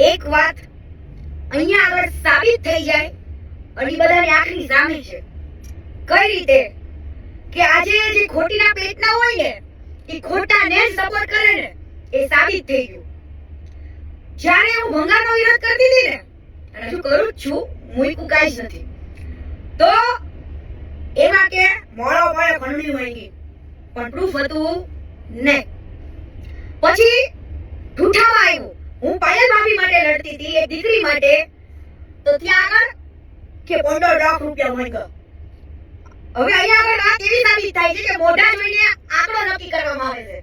એક વાત અહીંયા આગળ સાબિત થઈ જાય અને બધાની આંખની સામે છે. કઈ રીતે? કે આજે જે ખોટીના પેટના હોય ને એ ખોટાને સપોર્ટ કરે ને, એ સાબિત થઈ ગયું. જ્યારે હું ભંગારનો વિરોધ કરતી હતી ને, અને હજુ કરું જ છું મૂકું કાંઈ જ નથી. તો એમાં કે મોળો પડે ખંડણી માંગી પણ પ્રૂફ હતું નહીં. પછી ઠૂઠામાં આવ્યું. હું પાયલ ભાભી માટે લડતી હતી, એક દીકરી માટે. તો ત્યાં આગળ કે પંદર લાખ રૂપિયા માંગ્યા હવે અહીંયા આગળ વાત એવી સાબિત થાય છે કે મોઢા જોઈને આંકડો નક્કી કરવામાં આવે છે.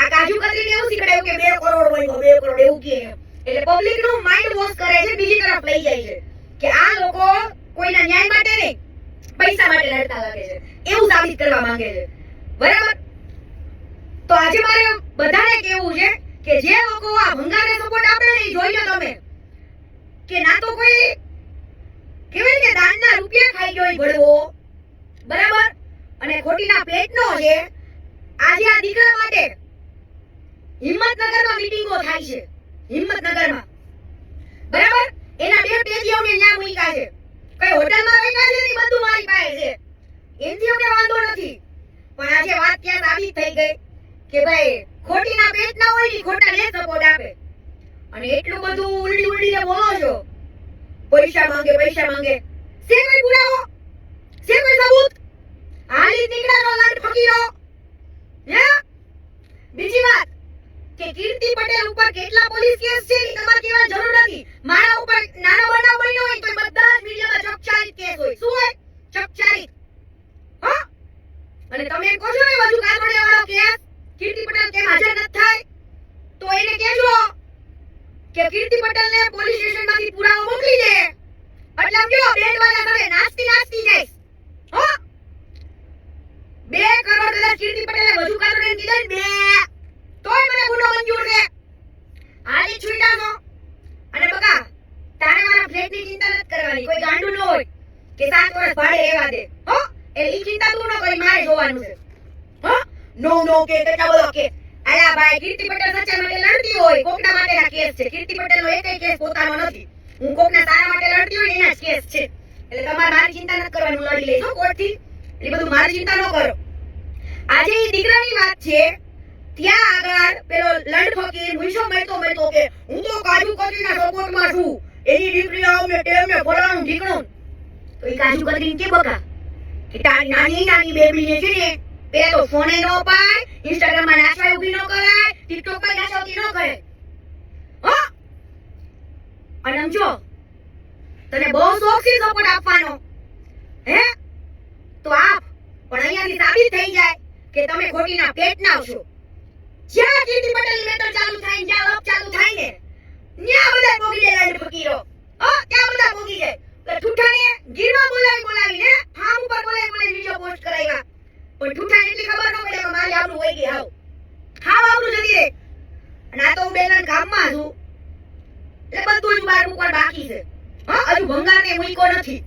આ કાજુ કતરીને એવું શીખડાયું કે બે કરોડ માંગ્યો બે કરોડ એવું કહે એટલે પબ્લિકનું માઇન્ડ વોશ કરે છે, બીજી તરફ લઈ જાય છે. કે આ લોકો કોઈના ન્યાય માટે નહીં, પૈસા માટે લડતા લાગે છે. એવું સાબિત કરવા માંગે છે. બરાબર? તો આજે મારે બધાને કેવું છે કે જે લોકો આ ભંગારને સપોર્ટ આપે ઈ જોઈ લો તમે. કે ના તો કોઈ કહેવાય ને દાનના રૂપિયા ખાઈ ગયો ભળવો? બરાબર? અને ખોટીના પેટનો છે. આજે આ દીકરા માટે હિંમતનગરમાં મીટિંગો થાય છે. હિંમતનગરમાં. બરાબર? એના બે પેજીઓને ન્યા મૂક્યા છે. કઈ હોટલમાં બેઠા છે ને બધું મારી પાસે છે. એનથી અમને વાંધો નથી. પણ આજે વાત ક્યાં સાબિત થઈ ગઈ કે ભાઈ ખોટીના પેટ ના હોય ને ખોટા ને સપોર્ટ આપે. અને એટલું બધું ઉલડી ઉલડીને બોલો છો. પૈસા માંગે પૈસા માંગે. સે કોઈ પુરાવો? સે કોઈ સબૂત? હાલી નીકળાનો લાડ ફકીરો. હે? બીજી વાત, કે કીર્તિ પટેલ ઉપર કેટલા પોલીસ કેસ છે ઈ તમારે કહેવાની જરૂર નથી. મારા ઉપર નાનો બનાવ બન્યો હોય તો બધા જ મીડિયામાં ચકચારિત કેસ હોય. શું હોય? ચકચારિત. હા? અને તમે કહો છો ને, વધુ કાગળિયા વાળો કેસ કીર્તિ પટેલ કેમ હાજર નથી થાય તો એને કહેજો કે કીર્તિ પટેલને પોલીસ સ્ટેશનમાંથી પુરાવો મોકલી દે. એટલે આમ જો બેન્ડ વાળા તમે નાસ્તી નાસ્તી જઈશ હો? બે કરોડ કદાચ કીર્તિ પટેલે વધુ કાગળિયા કીધા બે. તોય મને ગુનો મંજૂર છે. હાલી છૂટા છો અને બકા, તારે મારા ફ્લેટની ચિંતા નથી કરવાની. કોઈ ગાંડું ન હોય કે સાત વર્ષ ભાડે રહેવા દે. હો? એ ચિંતા તું ન કરી, મારે જોવાનું છે. હો? નો નો, કે, કેટલા બધો કે. અલા ભાઈ કીર્તિ પટેલ સચ્ચા માટે લડતી હોય, કોકના માટેના કેસ છે. કીર્તિ પટેલનો એકય કેસ પોતાનો નથી. હું કોકના સારા માટે લડતી હોય એના જ કેસ છે. એટલે તમારે મારી ચિંતા ન કરવાનું લડી હો કોર્ટથી. એટલે બધું મારી ચિંતા ન કરો. આજે એ દીકરાની વાત છે, ત્યાં આગળ પેલો લડ ફકીર મુઈશો મહેતો મહેતો કે, હું તો કાજુ કતરીના સપોર્ટમાં છું. એની દીકરી આવને તેમને ફલાણું ઢીકણું. તો એ કાજુ કતરી કે બકા? કે નાની નાની બેબીને છે ને પેલા તો ફોને ન ઇન્સ્ટાગ્રામમાં નાચવાય ઊભી ન કરાય ટિકટોક પર નાચવતી ન કરે. હો? અને સમજો તને બહુ શોખથી સપોર્ટ આપવાનો. હે? તો આપ, પણ અહીંયાથી સાબિત થઈ જાય કે તમે ખોટીના પેટના છો. જ્યાં કીર્તિ પટેલ મેટર ચાલુ થાય, જ્યાં અપ ચાલુ થાય ને ત્યાં બધા પોગી જાય લાઈન ફકીરો હા ત્યાં બધા પોગી જાય એટલે ઠૂઠાને ગીરમાં બોલાવી બોલાવીને ફાર્મ ઉપર બોલાવી બોલાવી વિડિયો પોસ્ટ કરાવ્યા પણ ઠૂઠાને એટલી ખબર ન પડે કે મારી આબરૂ વહી ગઈ હાવ હાવ આબરૂ જતી રહી અને આ તો બેનના છું એટલે બધું જ બહાર મૂકવાનું બાકી છે. હજુ ભંગારને મૂક્યો નથી.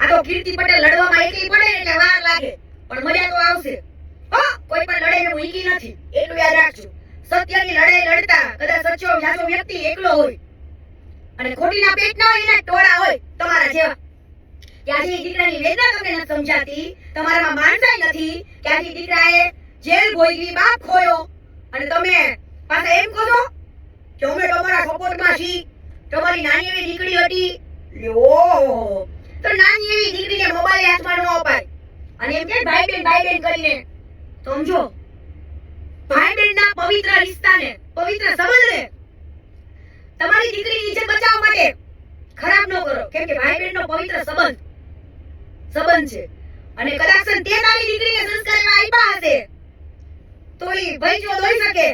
આ તો કીર્તિ પટેલ લડવામાં એકલી પડે એટલે વાર લાગે. પણ મજા તો આવશે. કોઈ પણ લડાઈને મૂકી નથી. એટલું યાદ રાખજો. સત્યની લડાઈ લડતા કદાચ સચ્ચો સાચો વ્યક્તિ એકલો હોય. અને ખોટીના પેટ ના હોય એના ટોળા હોય તમારા જેવા. એ દીકરાની વેદના તમને નથી સમજાતી. તમારામાં માનસાઈ નથી. આજે દીકરાએ જેલ ભોગવી બાપ ખોયો. અને તમે પાછા એમ કહો કે અમે તમારા સપોર્ટમાં છીએ. તમારી નાની એવી દીકરી હતી. લ્યો તો નાની એવી દીકરીને મોબાઈલ હાથમાં ન અપાય. અને એમ કે ભાઈ બેન ભાઈ બેન કરીને? સમજો. ભાઈ બેન ના પવિત્ર રિશ્તાને, પવિત્ર સંબંધને તમારી દીકરીની ઇજ્જત બચાવવા માટે ખરાબ ન કરો. કેમ કે ભાઈ બેન નો પવિત્ર સંબંધ સંબંધ છે. અને કદાચ તે તારી દીકરીને સંસ્કાર આપ્યા હશે, તો એ ભાઈ જો દોઈ શકે.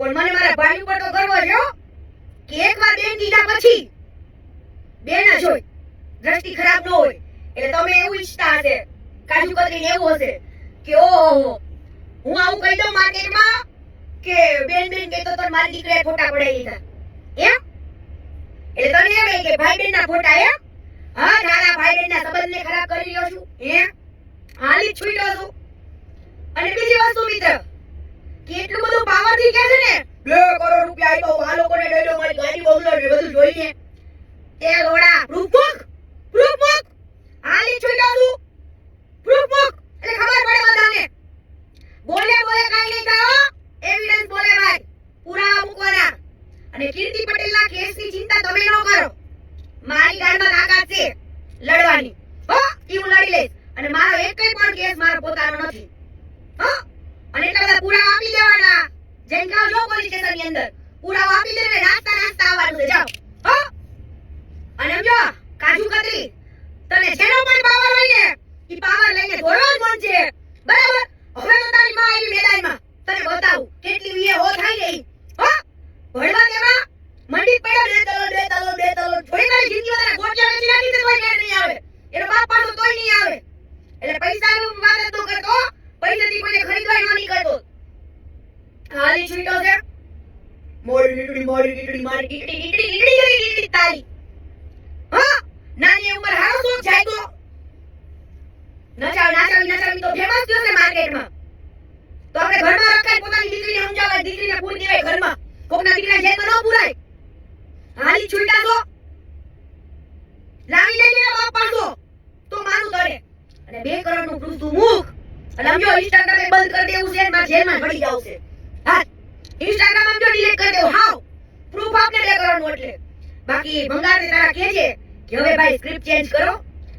પણ મને મારા ભાઈ ઉપર તો ગર્વ છે કે એકવાર બેન કીધા પછી બેન જ હોય. દ્રષ્ટિ ખરાબ ન હોય. એટલે તમે એવું ઈચ્છતા હશે, કાજુ કતરી એવું હશે કે, ઓહો, હું આવું કહી દઉં માર્કેટમાં કે બેન બેન કહેતો તો મારી દીકરીએ ફોટા પડાવી લીધા એમ? એટલે તમે એમ કે ભાઈ બેન ના ફોટા એમ? હા નાના ભાઈ બેન ના સંબંધને ખરાબ કરી રહ્યો છું. એમ? હાલી છૂટ્યો છું. અને બીજી વસ્તુ મિત્ર કેટલું બધું પાવરથી કે છે ને 2 કરોડ રૂપિયા આઈ આ લોકોને દઈ દો મારી ગાડી બગલો ને બધું જોઈ એ લોડા પ્રૂફ બુક પ્રૂફ બુક હાલી છોડી દઉં પ્રૂફ બુક એટલે ખબર પડે બધાને. બોલે બોલે કાઈ નહીં કહો એવિડન્સ બોલે ભાઈ. પુરાવા મૂકવાના. અને કીર્તિ પટેલના કેસની ચિંતા તમે ન કરો. મારી ગાડીમાં તાકાત છે લડવાની. હો એ હું લડી લઈશ. અને મારો એકય પણ કેસ મારો પોતાનો નથી. દેવાના જેમ કે જો પોલીસ સ્ટેશનની અંદર. પુરાવા આપી દે ને નાસ્તા નાસ્તા આવવાનું છે. જાઓ. હો? અને સમજો, કાજુ કતરી. તને જેનો પણ પાવર હોય ને, ઈ પાવર લઈને દોડવા જ મન છે બરાબર? હવે તો તારી માં આવી મેદાનમાં. તને બતાવું, કેટલી વીએ હો થાય ગઈ હો? ભણવા તેમાં મંડી પડ્યો, બે તલો બે તલો બે તલો. થોડી મારી જિંદગી વધારે ગોટિયા નથી નાખી તો તોય નહીં આવે. એનો બાપ પાડો તોય નહીં આવે એટલે પૈસાનું વાત જ ન કરતો પૈસાથી કોઈને ખરીદવાય ન નહીં કરતો ખાલી છૂટો છે મોરી ડીકડી સમજો બંધ કરી દેવું છે મારે જેલમાં ઇન્સ્ટાગ્રામ આમ જો ડિલીટ કરી દેવું. હાવ. પ્રૂફ આપને ને કરોડનું એટલે. બાકી ભંગાર તારા કહે છે કે હવે ભાઈ સ્ક્રિપ્ટ ચેન્જ કરો.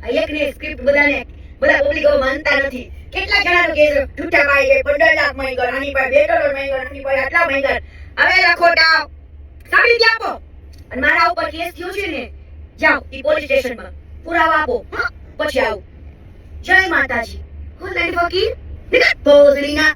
આ એક ને સ્ક્રિપ્ટ બધાને, બધા પબ્લિકો માનતા નથી. કેટલા જણાનું કે ઠૂઠા ભાઈ, એ પંદર લાખ માંગ્યો આની પાસે બે કરોડ માંગ્યો આની પાસે આટલા માંગ્યા હવે લખો ટાવ સાબિતી આપો. અને મારા ઉપર કેસ થયો છે ને, જાઓ એ પોલીસ સ્ટેશનમાં પુરાવા આપો. પછી આવું. જય માતાજી. હું લઈ ફકીર. ભોસડીના